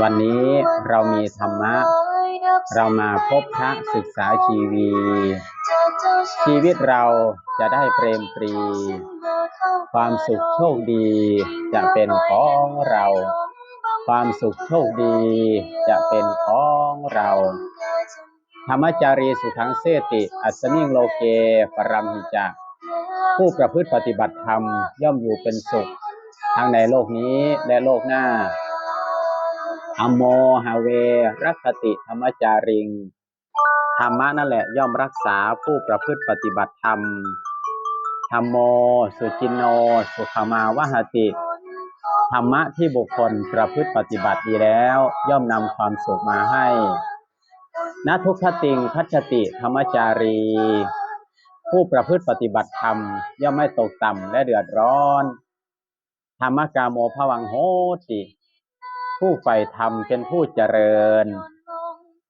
วันนี้เรามีธรรมะ เรามาพบพระศึกษาชีวี ชีวิตเราจะได้เปรมปรี ความสุขโชคดีจะเป็นของเรา ความสุขโชคดีจะเป็นของเรา ธรรมจารีสุขังเสติ อัสมิงโลเกปรัมหิจักผู้ประพฤติปฏิบัติธรรมย่อมอยู่เป็นสุข ทั้งในโลกนี้และโลกหน้า โมหาเวรัคติธรรมจาริง ธรรมะนั่นแหละย่อมรักษาผู้ประพฤติปฏิบัติธรรม ธรรมโม สุจินโน สุขมาวหติ ธรรมะที่บุคคลประพฤติปฏิบัติดีแล้ว ย่อมนำความสุขมาให้นทุกขติงคัจติธรรมจารี ผู้ประพฤติปฏิบัติธรรม ย่อมไม่ตกต่ำและเดือดร้อน ธรรมกาโมภวังโหติ ผู้ใฝ่ธรรมเป็นผู้เจริญ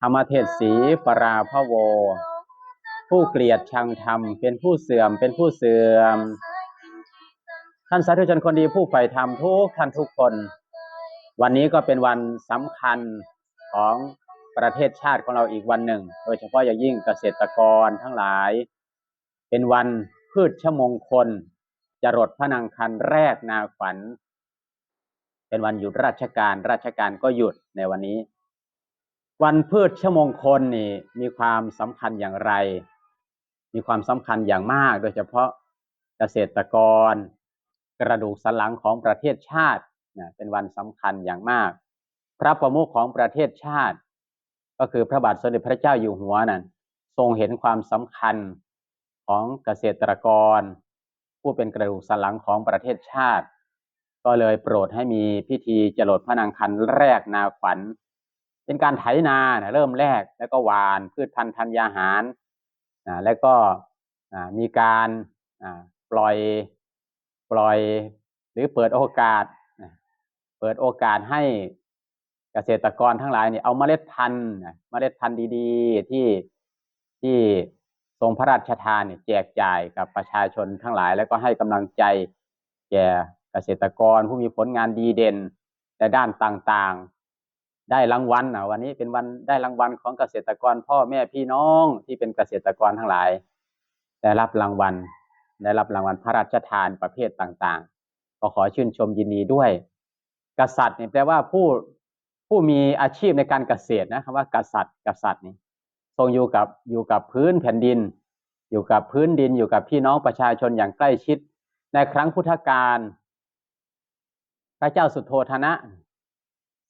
ธรรมเทศสีปราพโว ผู้เกลียดชังธรรมเป็นผู้เสื่อมเป็นผู้เสื่อม ท่านสาธุชนคนดีผู้ใฝ่ธรรมทุกท่านทุกคน วันนี้ก็เป็นวันสำคัญของประเทศชาติของเราอีกวันหนึ่ง โดยเฉพาะอย่างยิ่งเกษตรกรทั้งหลาย เป็นวันพืชชมงคลจรดพระนางคันแรกนาขวัญ เป็นวันหยุดราชการราชการก็หยุดในวันนี้ วันพืชชมงคลนี่มีความสำคัญอย่างไร มีความสำคัญอย่างมาก โดยเฉพาะเกษตรกร กระดูกสันหลังของประเทศชาตินะเป็นวันสำคัญอย่างมาก พระประมุขของประเทศชาติ ก็คือพระบาทสมเด็จพระเจ้าอยู่หัวนั้นทรงเห็นความสำคัญของเกษตรกร ผู้เป็นกระดูกสันหลังของประเทศชาติ ก็เลยโปรดให้มีพิธีจรดพระนางคันแรกนาขวัญเป็นการไถนาเริ่มแรกแล้วก็หวานพืชพันธุ์ธัญญาหารแล้วก็มีการปล่อยปล่อยหรือเปิดโอกาส เปิดโอกาสให้เกษตรกรทั้งหลายเนี่ยเอาเมล็ดพันธุ์เมล็ดพันธุ์ดีๆที่ที่ทรงพระราชทานเนี่ยแจกจ่ายกับประชาชนทั้งหลาย แล้วก็ให้กำลังใจแก่ เกษตรกรผู้มีผลงานดีเด่นในด้านต่างๆ ได้รางวัลนะวันนี้เป็นวันได้รางวัลของเกษตรกรพ่อแม่พี่น้องที่เป็นเกษตรกรทั้งหลาย ได้รับรางวัล ได้รับรางวัลพระราชทานประเภทต่างๆ ก็ขอชื่นชมยินดีด้วย กษัตริย์เนี่ยแปลว่าผู้ผู้มีอาชีพในการเกษตรนะคำว่ากษัตริย์กษัตริย์นี่ทรงอยู่กับอยู่กับพื้นแผ่นดิน อยู่กับพื้นดินอยู่กับพี่น้องประชาชนอย่างใกล้ชิด ในครั้งพุทธกาล ระเจ้าสุโธธนะ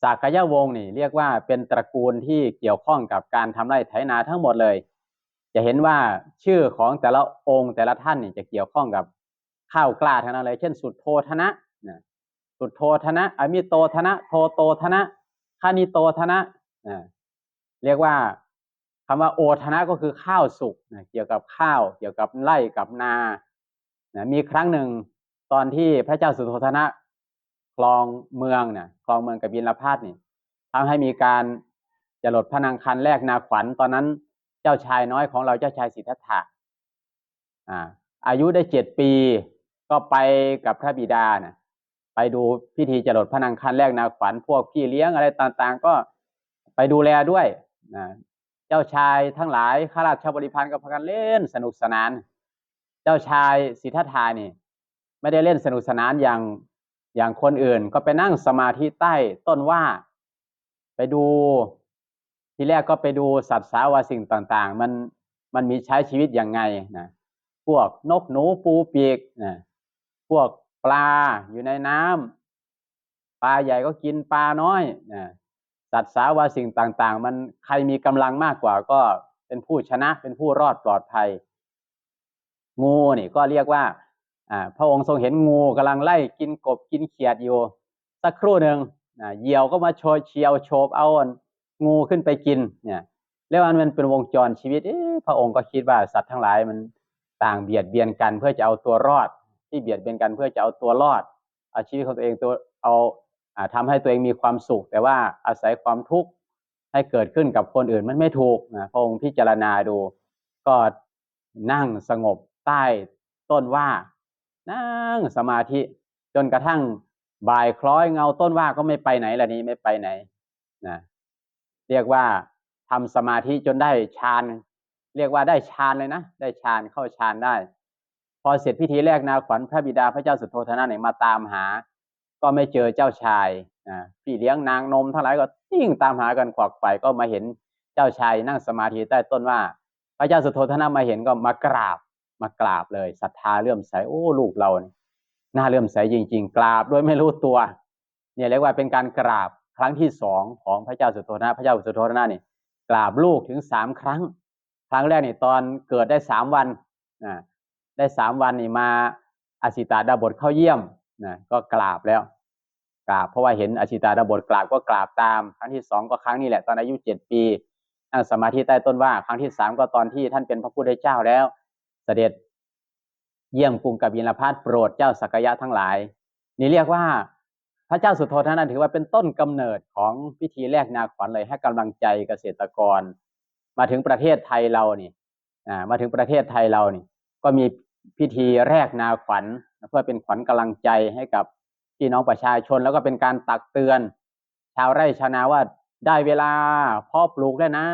สากยวงศ์นี่ เรียกว่าเป็นตระกูลที่เกี่ยวข้องกับการทำไร่ไถนาทั้งหมดเลย จะเห็นว่าชื่อของแต่ละองค์แต่ละท่านนี่จะเกี่ยวข้องกับข้าวกล้าทั้งนั้นเลย เช่น สุดโทธนะสุดโทธนะอมิโตธนะ โทโตธนะคานิโตธนะเรียกว่าคำว่าโอธนะก็คือข้าวสุกนะเกี่ยวกับข้าว เกี่ยวกับไร่กับนานะมีครั้งหนึ่งตอนที่พระเจ้าสุโธธนะ คลองเมืองเนี่ยคลองเมืองกับบินลพาดนี่ทำให้มีการจรดพนังคันแรกนาขวัญตอนนั้นเจ้าชายน้อยของเราเจ้าชายสิทธัตถะอ่า อายุได้เจ็ดปี ก็ไปกับพระบิดานะไปดูพิธีจรดพนังคันแรกนาขวัญพวกพี่เลี้ยงอะไรต่างๆ ก็ไปดูแลด้วยนะเจ้าชายทั้งหลายข้าราชบริพารก็พากันเล่นสนุกสนาน เจ้าชายสิทธัตถานี่ ไม่ได้เล่นสนุกสนานอย่าง อย่างคนอื่นก็ไปนั่งสมาธิใต้ต้นว่า ไปดู ทีแรกก็ไปดูสัตว์สาวาสิ่งต่าง ๆ มันมันมีใช้ชีวิตยังไงนะพวกนกหนูปูปีกนะพวกปลาอยู่ในน้ำปลาใหญ่ก็กินปลาน้อยนะสัตว์สาวาสิ่งต่าง ๆ มันใครมีกำลังมากกว่าก็เป็นผู้ชนะเป็นผู้รอดปลอดภัย งูนี่ก็เรียกว่า พระองค์ทรงเห็นงูกำลังไล่กินกบกินเขียดอยู่ สักครู่หนึ่งเหยี่ยวก็มาโชยเชียวโฉบเอางูขึ้นไปกินเนี่ยแล้วอันมันเป็นวงจรชีวิตพระองค์ก็คิดว่าสัตว์ทั้งหลายมันต่างเบียดเบียนกันเพื่อจะเอาตัวรอด ที่เบียดเบียนกันเพื่อจะเอาตัวรอดเอาชีวิตของตัวเองตัวเอาอ่าทำให้ตัวเองมีความสุข แต่ว่าอาศัยความทุกข์ให้เกิดขึ้นกับคนอื่นมันไม่ถูกนะพระองค์พิจารณาดู ก็นั่งสงบใต้ต้นว่า นั่งสมาธิจนกระทั่งบ่ายคล้อยเงาต้นว่าก็ไม่ไปไหนละนี้ไม่ไปไหนนะเรียกว่าทำสมาธิจนได้ฌานเรียกว่าได้ฌานเลยนะได้ฌานเข้าฌานได้ พอเสร็จพิธีแรกนาขวัญพระบิดาพระเจ้าสุโธทนะเนี่ยมาตามหา ก็ไม่เจอเจ้าชายนะพี่เลี้ยงนางนมทั้งหลายก็ยิ่งตามหากันขวักไฝ่ก็มาเห็นเจ้าชายนั่งสมาธิใต้ต้นว่า พระเจ้าสุโธทนะมาเห็นก็มากราบ มากราบเลยศรัทธาเลื่อมใสโอ้ลูกเราเนี่ยน่าเลื่อมใสจริง ๆ กราบโดยไม่รู้ตัว เนี่ยเรียกว่าเป็นการกราบครั้งที่สองของพระเจ้าสุโธนะพระเจ้าสุโธนะนี่กราบลูกถึงสามครั้ง ครั้งแรกนี่ตอนเกิดได้สามวันนะได้สามวันนี่มาอาสิตาดาบทเข้าเยี่ยมนะก็กราบแล้ว กราบเพราะว่าเห็นอาชิตาดาบทกราบก็กราบตาม ครั้งที่สองก็ครั้งนี้แหละตอนอายุเจ็ดปีนั่งสมาธิใต้ต้นว่า ครั้งที่สามก็ตอนที่ท่านเป็นพระพุทธเจ้าแล้ว เสด็จเยี่ยมกรุงกบิลพัทโปรดเจ้าสักยะทั้งหลาย นี่เรียกว่าพระเจ้าสุโธทนะถือว่าเป็นต้นกำเนิดของพิธีแรกนาขวัญเลยให้กำลังใจเกษตรกร มาถึงประเทศไทยเรานี่มาถึงประเทศไทยเรานี่ ก็มีพิธีแรกนาขวัญ เพื่อเป็นขวัญกำลังใจให้กับพี่น้องประชาชน แล้วก็เป็นการตักเตือน ชาวไร่ชาวนาว่า ได้เวลาเพาะปลูกแล้วนะ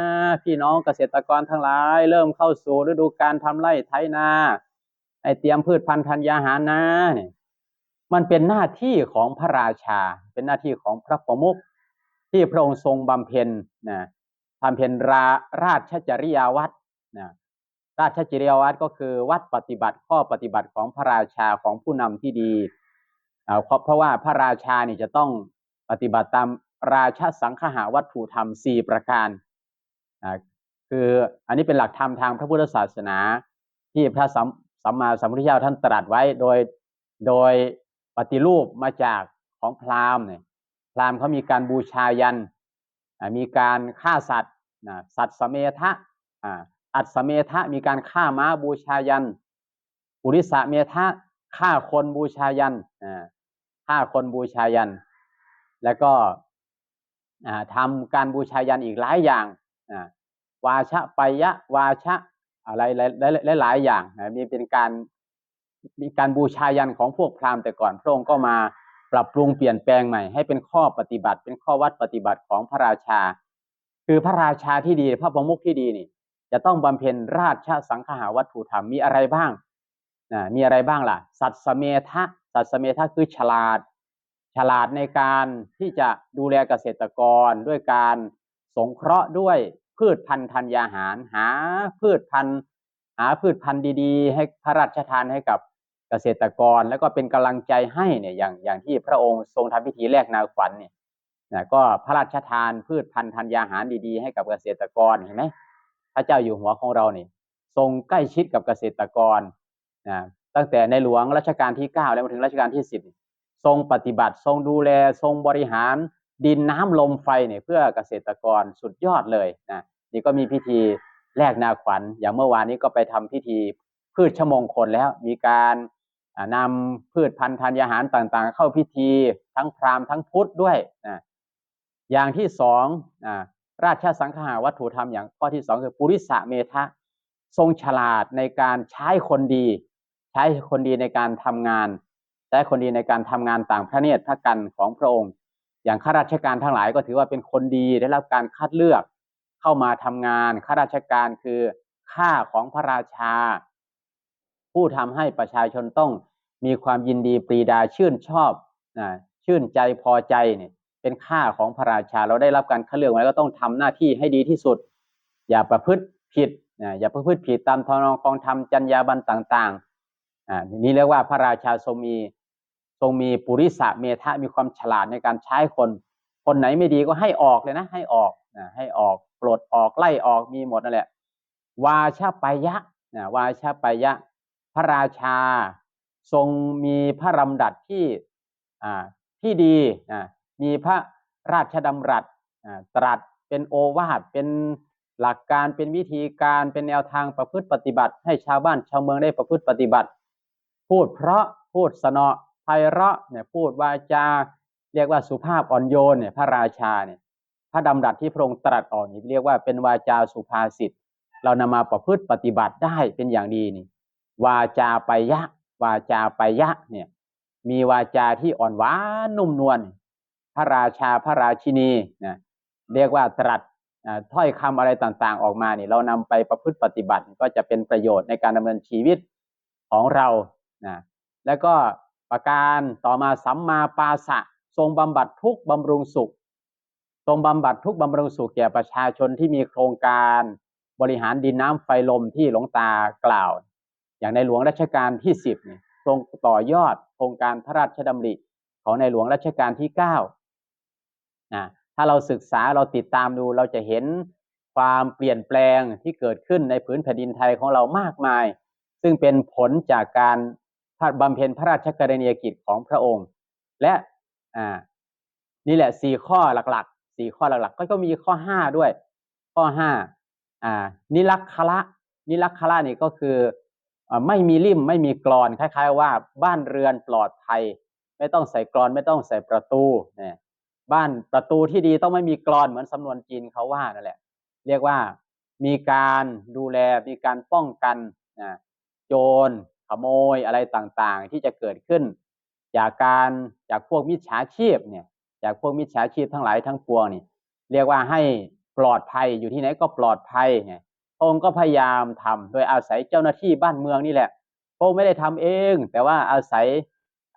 พี่น้องเกษตรกรทั้งหลาย เริ่มเข้าสู่ฤดูการทำไร่ไถนาให้เตรียมพืชพันธุ์ธัญญาหารนะนี่มันเป็นหน้าที่ของพระราชา เป็นหน้าที่ของพระประมุขที่พระองค์ทรงบำเพ็ญนะบำเพ็ญราราชจริยาวัดนะราชจริยาวัดก็คือวัดปฏิบัติข้อปฏิบัติของพระราชาของผู้นำที่ดีเพราะเพราะว่าพระราชานี่จะต้องปฏิบัติตาม ราชสังคหาวัตถุธรรมสี่ประการคืออันนี้เป็นหลักธรรมทางพระพุทธศาสนา ที่พระสัมสมมาสัมพุทธเจ้าท่านตรัสไว้โดยโดยปฏิรูปมาจากของพราหมณ์เนี่ยพราหมณ์เขามีการบูชายัน มีการฆ่าสัตว์สัตว์สเมทะอัตสเมทะมีการฆ่าม้าบูชายันปุริสะเมทะฆ่าคนบูชายันฆ่าคนบูชายัน แล้วก็ ทำการบูชายันอีกหลายอย่างอ่าวาชะไปยะวาชะอะไรหลายหลายๆอย่างมีเป็นการมีการบูชายันของพวกพราหมณ์แต่ก่อนพระองค์ก็มาปรับปรุงเปลี่ยนแปลงใหม่ ให้เป็นข้อปฏิบัติ เป็นข้อวัดปฏิบัติของพระราชา คือพระราชาที่ดี พระประมุขที่ดีนี่ จะต้องบำเพ็ญราชสังฆาวัตถุธรรมมีอะไรบ้างนะมีอะไรบ้างล่ะ สัตสเมทะสัตสเมทะคือฉลาด ฉลาดในการที่จะดูแลเกษตรกรด้วยการสงเคราะห์ด้วยพืชพันธุ์ธัญญาหาร หาพืชพันธุ์หาพืชพันธุ์ดีๆ ให้พระราชทานให้กับเกษตรกร แล้วก็เป็นกำลังใจให้เนี่ยอย่างอย่างที่พระองค์ทรงทำพิธีแรกนาขวัญเนี่ยนะก็พระราชทานพืชพันธุ์ธัญญาหารดีๆ ให้กับเกษตรกรเห็นไหมพระเจ้าอยู่หัวของเราเนี่ยทรงใกล้ชิดกับเกษตรกรนะตั้งแต่ในหลวงรัชกาลที่เก้าแล้วมาถึงรัชกาลที่สิบ ทรงปฏิบัติ ทรงดูแล ทรงบริหารดินน้ำลมไฟเนี่ยเพื่อเกษตรกรสุดยอดเลยนะนี่ก็มีพิธีแลกนาขวัญ อย่างเมื่อวานนี้ก็ไปทำพิธีพืชชมงคลแล้วมีการอ่านำพืชพันธุ์ธัญญาหารต่างๆ เข้าพิธีทั้งพราหมณ์ทั้งพุทธด้วยนะอย่างที่สองอ่าราชสังฆาวัตถุธรรมอย่างข้อที่สองคือปุริสะเมทะทรงฉลาดในการใช้คนดี ใช้คนดีในการทำงาน ใช้คนดีในการทำงานต่างพระเนตรพระกันของพระองค์ อย่างข้าราชการทั้งหลายก็ถือว่าเป็นคนดีได้รับการคัดเลือกเข้ามาทำงานข้าราชการคือค่าของพระราชา ผู้ทำให้ประชาชนต้องมีความยินดีปรีดาชื่นชอบนะชื่นใจพอใจเนี่ยเป็นค่าของพระราชาเราได้รับการคัดเลือกไว้ก็ต้องทำหน้าที่ให้ดีที่สุด อย่าประพฤติผิดนะอย่าประพฤติผิดตามทนองกองธรรมจรรยาบรรณต่างๆอ่านี่เรียกว่าพระราชาทรงมี ทรงมีปุริสะเมธะมีความฉลาดในการใช้คน คนไหนไม่ดีก็ให้ออกเลยนะ ให้ออกนะให้ออกปลดออกไล่ออกมีหมดนั่นแหละ วาชปายะนะวาชปายะ พระราชา ทรงมีพระรำดับที่อ่าที่ดีอ่ามีพระราชดำรัสตรัสเป็นโอวาทเป็นหลักการเป็นวิธีการเป็นแนวทางประพฤติปฏิบัติ ให้ชาวบ้านชาวเมืองได้ประพฤติปฏิบัติ พูดเพราะพูดสนอ ไพเราะเนี่ยพูดวาจาเรียกว่าสุภาพอ่อนโยนเนี่ยพระราชาเนี่ยพระดำรัสที่พระองค์ตรัสออกนี่เรียกว่าเป็นวาจาสุภาษิตเรานำมาประพฤติปฏิบัติได้เป็นอย่างดีนี่ วาจาไปยะ วาจาไปยะเนี่ย มีวาจาที่อ่อนหวานนุ่มนวลพระราชาพระราชินีนะเรียกว่าตรัสอ่าถ้อยคำอะไรต่างๆ ออกมาเนี่ยเรานำไปประพฤติปฏิบัติก็จะเป็นประโยชน์ในการดำเนินชีวิตของเรานะแล้วก็ ประการต่อมาสัมมาปาสะทรงบำบัดทุกบำรุงสุข ทรงบำบัดทุกบำรุงสุขแก่ประชาชนที่มีโครงการบริหารดินน้ำไฟลมที่หลวงตากล่าว อย่างในหลวงรัชกาลที่สิบเนี่ยทรงต่อยอดโครงการพระราชดำริของในหลวงรัชกาลที่เก้านะถ้าเราศึกษาเราติดตามดูเราจะเห็นความเปลี่ยนแปลงที่เกิดขึ้นในผืนแผ่นดินไทยของเรามากมาย ซึ่งเป็นผลจากการ บำเพ็ญพระราชกรณียกิจของพระองค์ และอ่านี่แหละสี่ข้อหลักๆสี่ข้อหลักๆ ก็ก็มีข้อห้าด้วย ข้อห้าอ่านิรักขละนิรักขละนี่ก็คืออไม่มีริมไม่มีกรอนคล้าย ๆ ว่าบ้านเรือนปลอดภัย ไม่ต้องใส่กรอนไม่ต้องใส่ประตูเนี่ยบ้านประตูที่ดีต้องไม่มีกรอนเหมือนสำนวนจีนเขาว่านั่นแหละ เรียกว่ามีการดูแลมีการป้องกันนะโจร ขโมยอะไรต่างๆ ที่จะเกิดขึ้น จากการจากพวกมิจฉาชีพเนี่ยจากพวกมิจฉาชีพทั้งหลายทั้งปวงนี่เรียกว่าให้ปลอดภัยอยู่ที่ไหนก็ปลอดภัยไงพระองค์ก็พยายามทำโดยอาศัยเจ้าหน้าที่บ้านเมืองนี่แหละพระองค์ไม่ได้ทำเอง แต่ว่าอาศัย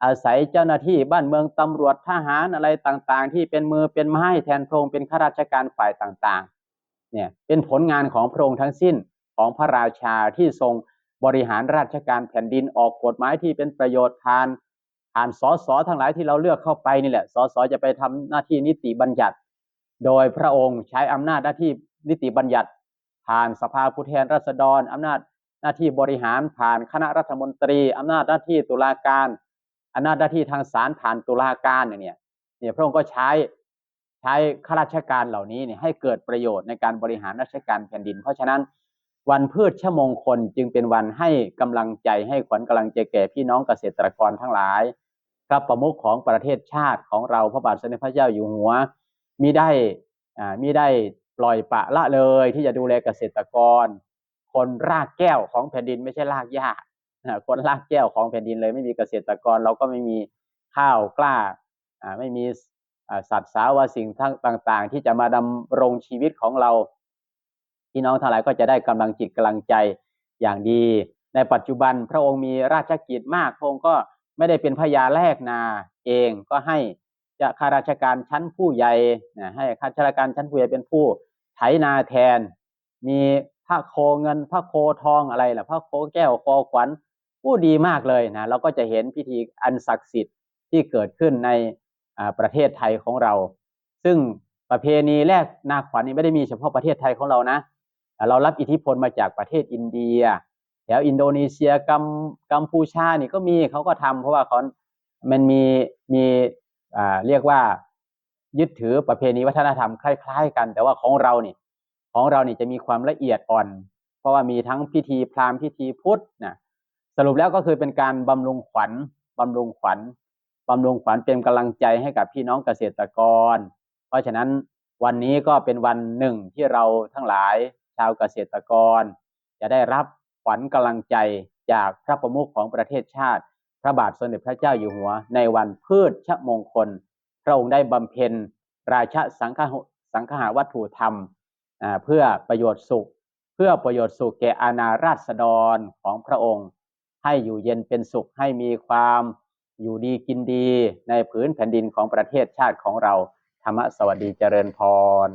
อาศัยเจ้าหน้าที่บ้านเมืองตำรวจทหารอะไรต่างๆ ที่เป็นมือเป็นไม้แทนพระองค์เป็นข้าราชการฝ่ายต่างๆเนี่ยเป็นผลงานของพระองค์ทั้งสิ้นของพระราชาที่ทรง บริหารราชการแผ่นดินออกกฎหมายที่เป็นประโยชน์ทานผ่านสสทั้งหลายที่เราเลือกเข้าไปนี่แหละสสจะไปทำหน้าที่นิติบัญญัติ โดยพระองค์ใช้อำนาจหน้าที่นิติบัญญัติ ผ่านสภาผู้แทนราษฎรอำนาจหน้าที่บริหารผ่านคณะรัฐมนตรีอำนาจหน้าที่ตุลาการอำนาจหน้าที่ทางศาลผ่านตุลาการเนี่ยเนี่ยพระองค์ก็ใช้ใช้ข้าราชการเหล่านี้เนี่ยให้เกิดประโยชน์ในการบริหารราชการแผ่นดิน เพราะฉะนั้น วันพืชชมงคลจึงเป็นวันให้กำลังใจให้ขวัญกำลังใจแก่พี่น้องเกษตรกรทั้งหลายพระประมุขของประเทศชาติของเราพระบาทสมเด็จพระเจ้าอยู่หัวมิได้อ่ามิได้ปล่อยปะละเลยที่จะดูแลเกษตรกร คนรากแก้วของแผ่นดินไม่ใช่รากหญ้าคนรากแก้วของแผ่นดินเลยไม่มีเกษตรกรเราก็ไม่มีข้าวกล้าอ่าไม่มีสัตว์สาวาสิ่งทั้งต่างๆ ที่จะมาดำรงชีวิตของเรา พี่น้องทั้งหลายก็จะได้กำลังจิตกำลังใจอย่างดี ในปัจจุบันพระองค์มีราชกิจมากพระองค์ก็ไม่ได้เป็นพญาแลกนาเองก็ให้จะข้าราชการชั้นผู้ใหญ่นะให้ข้าราชการชั้นผู้ใหญ่เป็นผู้ไถนาแทน มีพระโคเงินพระโคทองอะไรล่ะพระโคแก้วคอขวัญผู้ดีมากเลยนะเราก็จะเห็นพิธีอันศักดิ์สิทธิ์ที่เกิดขึ้นในประเทศไทยของเรา ซึ่งประเพณีแรกนาขวัญนี่ไม่ได้มีเฉพาะประเทศไทยของเรานะ เรารับอิทธิพลมาจากประเทศอินเดียแถวอินโดนีเซียกัมกัมพูชานี่ก็มีเขาก็ทำเพราะว่าเขามันมีมีอ่าเรียกว่ายึดถือประเพณีวัฒนธรรมคล้ายๆ กัน แต่ว่าของเรานี่ของเรานี่จะมีความละเอียดอ่อน เพราะว่ามีทั้งพิธีพราหมณ์พิธีพุทธนะสรุปแล้วก็คือเป็นการบำรุงขวัญบำรุงขวัญบำรุงขวัญเป็นกำลังใจให้กับพี่น้องเกษตรกร เพราะฉะนั้นวันนี้ก็เป็นวันหนึ่งที่เราทั้งหลาย ชาวเกษตรกร จะได้รับขวัญกำลังใจจากพระประมุขของประเทศชาติ พระบาทสมเด็จพระเจ้าอยู่หัว ในวันพืชชมงคล พระองค์ได้บำเพ็ญ ราชสังฆสังฆาวัตถุธรรม เพื่อประโยชน์สุข เพื่อประโยชน์สุขแก่อาณาราษฎรของพระองค์ ให้อยู่เย็นเป็นสุขให้มีความอยู่ดีกินดีในผืนแผ่นดินของประเทศชาติของเรา ธรรมสวัสดีเจริญพร